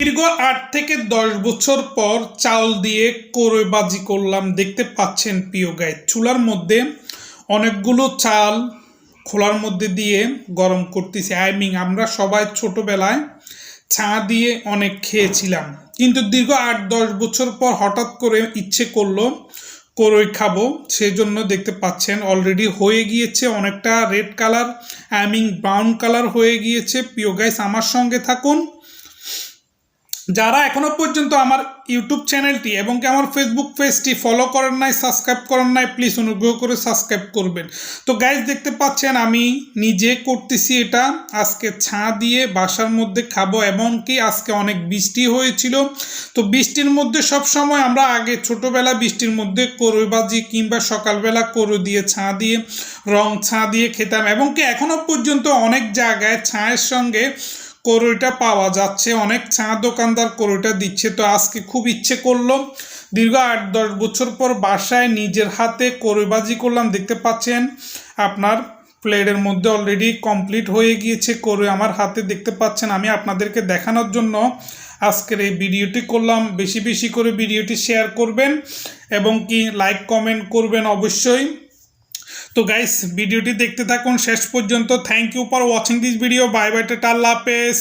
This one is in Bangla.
দীর্ঘ আট থেকে দশ বছর পর চাল দিয়ে কোরইবাজি করলাম, দেখতে পাচ্ছেন প্রিয় গাই। চুলার মধ্যে অনেকগুলো চাল খোলার মধ্যে দিয়ে গরম করতেছি। আই মিন আমরা সবাই ছোটোবেলায় চা দিয়ে অনেক খেয়েছিলাম। কিন্তু দীর্ঘ আট দশ বছর পর হঠাৎ করে ইচ্ছে করল করই খাব। সেজন্য দেখতে পাচ্ছেন অলরেডি হয়ে গিয়েছে অনেকটা red colour I mean brown colour হয়ে গিয়েছে। প্রিয় গাইস, আমার সঙ্গে থাকুন। যারা এখনও পর্যন্ত আমার ইউটিউব চ্যানেলটি এবং কি আমার ফেসবুক পেজটি ফলো করেন নাই সাবস্ক্রাইব করেন নাই প্লিজ অনুগ্রহ করে সাবস্ক্রাইব করবেন। তো গাইজ দেখতে পাচ্ছেন আমি নিজে করতেছি এটা। আজকে ছা দিয়ে বাসার মধ্যে খাব, এমনকি আজকে অনেক বৃষ্টি হয়েছিল। তো বৃষ্টির মধ্যে সব সময় আমরা আগে ছোটোবেলা বৃষ্টির মধ্যে করইবাজি কিংবা সকালবেলা করো দিয়ে ছা দিয়ে, রং ছা দিয়ে খেতাম। এবং কি এখনও পর্যন্ত অনেক জায়গায় ছায়ের সঙ্গে করইটা পাওয়া যাচ্ছে, অনেক চা দোকানদার করইটা দিচ্ছে। তো আজকে খুব ইচ্ছে করল, দীর্ঘ আট দশ বছর পর বাসায় নিজের হাতে করইবাজি করলাম। দেখতে পাচ্ছেন, আপনার প্লেটের মধ্যে অলরেডি কমপ্লিট হয়ে গিয়েছে করই আমার হাতে। দেখতে পাচ্ছেন, আমি আপনাদেরকে দেখানোর জন্য আজকের এই ভিডিওটি করলাম। বেশি বেশি করে ভিডিওটি শেয়ার করবেন এবং কি লাইক কমেন্ট করবেন অবশ্যই। তো গাইস ভিডিওটি দেখতে থাকুন। শেষ পর্যন্ত thank you for watching this video bye bye tata, আল্লাহ হাফেজ।